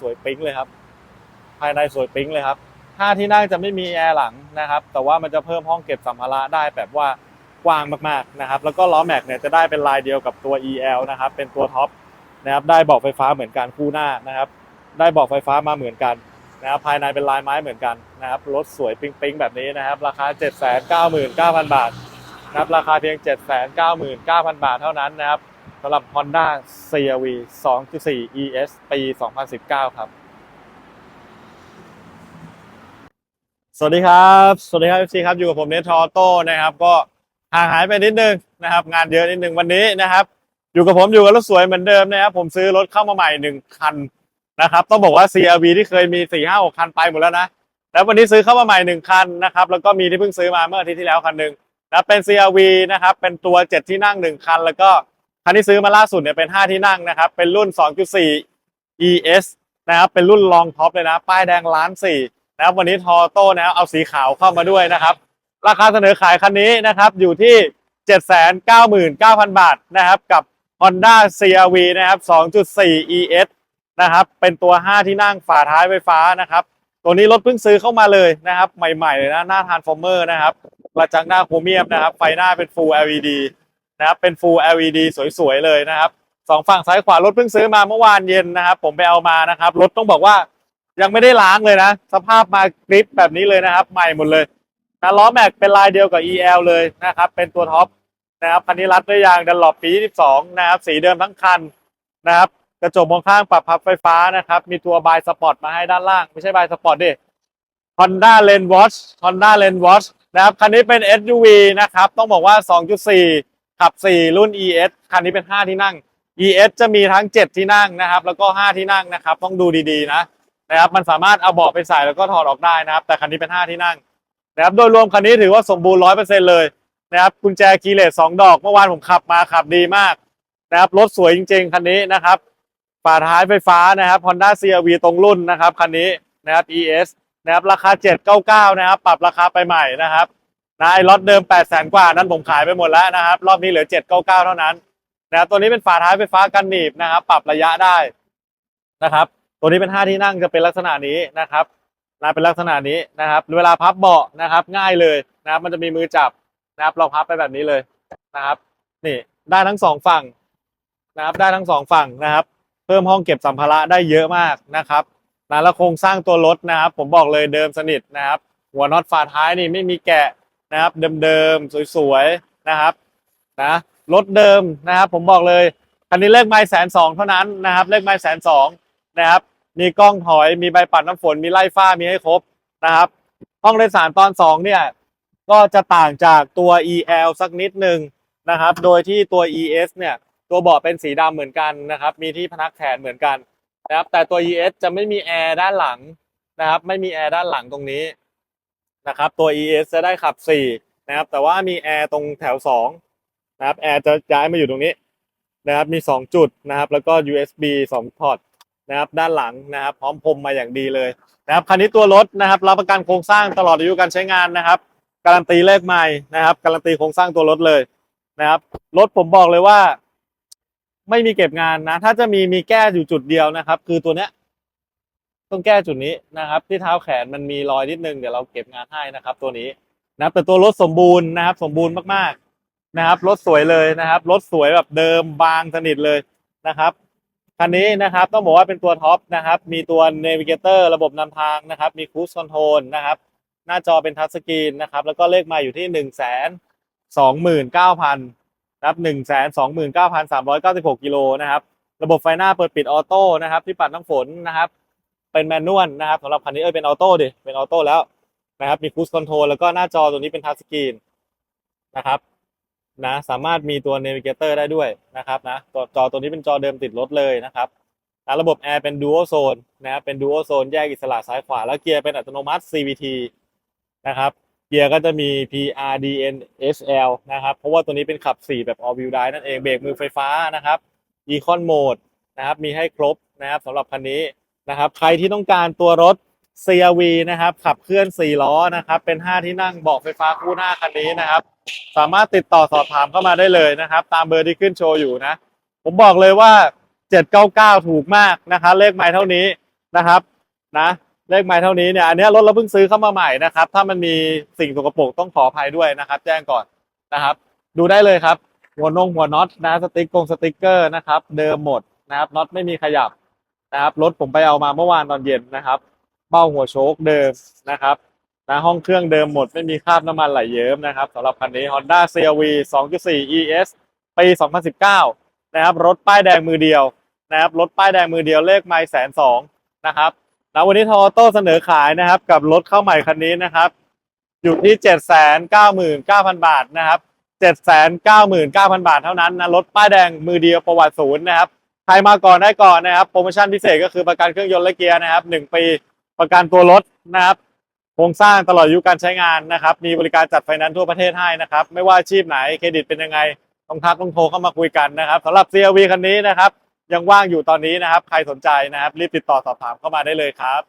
สวยปิ๊งเลยครับ ภายในสวยปิ๊งเลยครับห้าที่นั่งจะไม่มีแอร์หลังนะครับ แต่ว่ามันจะเพิ่มห้องเก็บสัมภาระได้แบบว่ากว้างมากๆนะครับ แล้วก็ล้อแม็กเนี่ยจะได้เป็นลายเดียวกับตัว EL นะครับ เป็นตัวท็อปนะครับ ได้เบอกไฟฟ้าเหมือนกันคู่หน้านะครับ ได้เบอกไฟฟ้ามาเหมือนกันนะครับ ภายในเป็นลายไม้เหมือนกันนะครับ รถสวยปิ๊งๆแบบนี้นะครับ ราคา 799,000 บาท นะครับราคาเพียง 799,000 บาทเท่านั้นนะครับสำหรับ Honda CRV 2.4 ES ปี 2019 ครับ สวัสดีครับ สวัสดีครับ FC ครับอยู่กับผมเนทอโต้นะครับ ก็ห่างหายไปนิดนึงนะครับ งานเยอะนิดนึงวันนี้นะครับ อยู่กับผมอยู่กับรถสวยเหมือนเดิมนะครับ ผมซื้อรถเข้ามาใหม่หนึ่งคันนะครับ ต้องบอกว่า CRV ที่เคยมี 4 5 6 คันไปหมดแล้วนะ แล้ววันนี้ซื้อเข้ามาใหม่หนึ่งคันนะครับ แล้วก็มีที่เพิ่งซื้อมาเมื่ออาทิตย์ที่แล้วคันหนึ่ง นะเป็น CRV นะครับเป็นตัว 7 ที่นั่งหนึ่งคัน แล้วก็คันที่ซื้อมาล่าสุดเนี่ยเป็น 5 ที่นั่งนะครับเป็นรุ่น 2.4 ES นะครับเป็นรุ่นลองท็อปเลยนะ ป้ายแดงล้านสี่นะครับวันนี้ทอโต้นะครับเอาสีขาวเข้ามาด้วยนะครับ ราคาเสนอขายคันนี้นะครับอยู่ที่ 799,000 บาทนะครับกับ Honda CRV นะครับ 2.4 ES นะครับเป็นตัว 5 ที่นั่งฝาท้ายไฟฟ้านะครับ ตัวนี้รถเพิ่งซื้อเข้ามาเลยนะครับ ใหม่ๆเลยนะหน้าทานฟอร์เมอร์นะครับ กระจังหน้าโครเมียมนะครับ ไฟหน้าเป็น Full LED นะครับ เป็น Full LED สวยๆเลยนะครับสองฝั่งซ้ายขวารถเพิ่งซื้อมาเมื่อวานเย็นนะครับ ผมไปเอามานะครับ รถต้องบอกว่ายังไม่ได้ล้างเลยนะ สภาพมากริปแบบนี้เลยนะครับ ใหม่หมดเลยนะล้อแม็กเป็นลายเดียวกับ EL เลยนะครับ เป็นตัวท็อปนะครับคันนี้รัดด้วยยางดันหลบปี 22 นะครับ สีเดิมทั้งคันนะครับ กระจกมองข้างปรับพับไฟฟ้านะครับ มีตัวบายสปอร์ตมาให้ด้านล่าง ไม่ใช่บายสปอร์ตดิ Honda Lane Watch Honda Lane Watch นะครับ คันนี้เป็น SUV นะครับ ต้องบอกว่า 2.4 ขับ 4 รุ่น ES คันนี้เป็น 5 ที่นั่ง ES จะมีทั้ง 7 ที่นั่งนะครับ แล้วก็ 5 ที่นั่งนะครับ ต้องดูดีๆนะนะครับ มันสามารถเอาเบาะไปใส่แล้วก็ถอดออกได้นะครับ แต่คันนี้เป็น 5 ที่นั่งนะครับ โดยรวมคันนี้ถือว่าสมบูรณ์ร้อยเปอร์เซ็นเลยนะครับ กุญแจคีย์เลสสองดอก เมื่อวานผมขับมาขับดีมากนะครับ รถสวยจริง ๆ คันนี้นะครับ ฝาท้ายไฟฟ้านะครับ Honda CRV ตรงรุ่นนะครับ คันนี้นะครับ ES นะครับราคา 799 นะครับ ปรับราคาไปใหม่นะครับนะไอ้รถเดิม 8 0 0 0 0 0กว่านั้นผมขายไปหมดแล้วนะครับ รอบนี้เหลือ 799 เท่านั้นนะครับตัวนี้เป็นฝาท้ายไฟฟ้ากันหนีบนะครับ ปรับระยะได้นะครับ ตัวนี้เป็น 5 ที่นั่งจะเป็นลักษณะนี้นะครับนะเป็นลักษณะนี้นะครับ เวลาพับเบาะนะครับ ง่ายเลยนะครับ มันจะมีมือจับนะครับเราพับไปแบบนี้เลยนะครับ นี่ได้ทั้งสองฝั่งนะครับ ได้ทั้งสองฝั่งนะครับ เพิ่มห้องเก็บสัมภาระได้เยอะมากนะครับ นะแล้วโครงสร้างตัวรถนะครับ ผมบอกเลยเดิมสนิทนะครับ หัวน็อตฝาท้ายนี่ไม่มีแกะนะครับ เดิมๆสวยๆนะครับนะรถเดิมนะครับ ผมบอกเลยคันนี้เลขไม้แสนสองเท่านั้นนะครับ เลขไม้แสนสองนะครับ มีกล้องถอยมีใบปัดน้ำฝนมีไล่ฟ้ามีให้ครบนะครับ ห้องโดยสารตอนสองเนี่ยก็จะต่างจากตัว EL สักนิดหนึ่งนะครับ โดยที่ตัว ES เนี่ยตัวเบาะเป็นสีดำเหมือนกันนะครับ มีที่พนักแขนเหมือนกัน นะครับ แต่ตัว ES จะไม่มีแอร์ด้านหลังนะครับ ไม่มีแอร์ด้านหลังตรงนี้นะครับ ตัว ES จะได้ขับ 4 นะครับ แต่ว่ามีแอร์ตรงแถว 2 นะครับ แอร์จะย้ายมาอยู่ตรงนี้นะครับ มี 2 จุดนะครับ แล้วก็ USB 2พอร์ตนะครับ ด้านหลังนะครับ พร้อมพรมมาอย่างดีเลยนะครับคันนี้ตัวรถนะครับ รับประกันโครงสร้างตลอดอายุการใช้งานนะครับ การันตีเลขใหม่นะครับ การันตีโครงสร้างตัวรถเลยนะครับ รถผมบอกเลยว่า ไม่มีเก็บงานนะ ถ้าจะมีมีแก้อยู่จุดเดียวนะครับ คือตัวเนี้ย ต้องแก้จุดนี้นะครับ ที่เท้าแขนมันมีรอยนิดนึงเดี๋ยวเราเก็บงานให้นะครับ ตัวนี้นะแต่ตัวรถสมบูรณ์นะครับ สมบูรณ์มากๆนะครับรถสวยเลยนะครับรถสวยแบบเดิมบางสนิทเลยนะครับคันนี้นะครับต้องบอกว่าเป็นตัวท็อปนะครับ มีตัว Navigator ระบบนำทางนะครับ มี Cruise Control นะครับ หน้าจอเป็นทัชสกรีนนะครับ แล้วก็เลขมาอยู่ที่หนึ่งแสนสองหมื่นเก้าพัน นะครับหนึ่งแสนสองหมื่นเก้าพันสามร้อยเก้าสิบหกกิโลนะครับ ระบบไฟหน้าเปิดปิดออโต้นะครับ ที่ปัดน้ำฝนนะครับ เป็นแมนนวลนะครับสำหรับคันนี้เออเป็นออโต้ดิ เป็นออโต้แล้วนะครับ มี Cruise Control แล้วก็หน้าจอตัวนี้เป็นทัชสกรีนนะครับนะสามารถมีตัว Navigator ได้ด้วยนะครับนะตัวจอตัวนี้เป็นจอเดิมติดรถเลยนะครับระบบแอร์เป็น Dual Zone นะครับเป็น Dual Zone แยกอิสระซ้ายขวา แล้วเกียร์เป็นอัตโนมัติ CVT นะครับ กียร์ก็จะมี PRDN SL นะครับ เพราะว่าตัวนี้เป็นขับ 4 แบบ All Wheel Drive นั่นเอง เบรกมือไฟฟ้านะครับ Econ Mode นะครับ มีให้ครบนะครับสำหรับคันนี้นะครับ ใครที่ต้องการตัวรถ CRV นะครับ ขับเคลื่อน 4 ล้อนะครับ เป็น 5 ที่นั่งเบาะไฟฟ้าคู่หน้าคันนี้นะครับ สามารถติดต่อสอบถามเข้ามาได้เลยนะครับ ตามเบอร์ที่ขึ้นโชว์อยู่นะ ผมบอกเลยว่า 799 ถูกมากนะคะเลขไม้เท่านี้นะครับ นะ เลขไม้เท่านี้เนี่ยอันนี้รถเราเพิ่งซื้อเข้ามาใหม่นะครับ ถ้ามันมีสิ่งสกปรกต้องขออภัยด้วยนะครับ แจ้งก่อนนะครับ ดูได้เลยครับ หัวนงหัวน็อตนะสติ๊กกงสติ๊กเกอร์นะครับ เดิมหมดนะครับน็อตไม่มีขยับนะครับรถผมไปเอามาเมื่อวานตอนเย็นนะครับเบ้าหัวโชคเดิมนะครับนะห้องเครื่องเดิมหมดไม่มีคราบน้ำมันไหลเยิ้มนะครับสำหรับคันนี้ Honda CRV 2.4 ES ปี 2019 นะครับ รถป้ายแดงมือเดียวนะครับ รถป้ายแดงมือเดียวเลขไม่แสนสองนะครับ แล้ววันนี้ทอโต้เสนอขายนะครับ กับรถเข้าใหม่คันนี้นะครับ อยู่ที่799,000บาทนะครับ799,000บาทเท่านั้นนะรถป้ายแดงมือเดียวประวัติศูนย์นะครับใครมาก่อนได้ก่อนนะครับ โปรโมชั่นพิเศษก็คือประกันเครื่องยนต์และเกียร์นะครับหนึ่งปีประกันตัวรถนะครับโครงสร้างตลอดอายุการใช้งานนะครับ มีบริการจัดไฟแนนซ์ทั่วประเทศให้นะครับ ไม่ว่าอาชีพไหนเครดิตเป็นยังไงต้องทักต้องโทรเข้ามาคุยกันนะครับสำหรับ CRV คันนี้นะครับ ยังว่างอยู่ตอนนี้นะครับ ใครสนใจนะครับ รีบติดต่อสอบถามเข้ามาได้เลยครับ